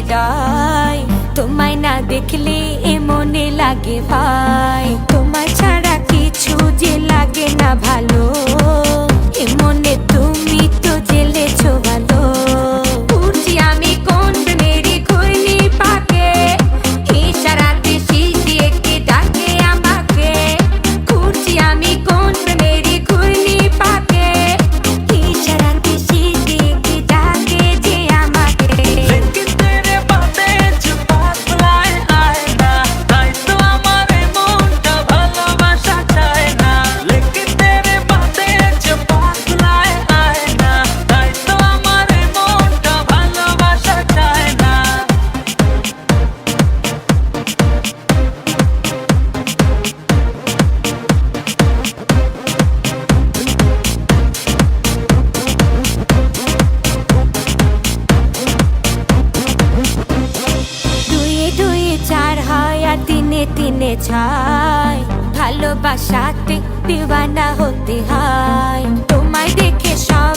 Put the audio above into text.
হৃদয় তোমায় না দেখলে এ মনে লাগে ভাই। তোমায় ছাড়া কিছু যে লাগে না ভালো। এ মনে ছায় ভালোবাসাতে দিওয়ানা হতে হয়। তোমায় দেখে সব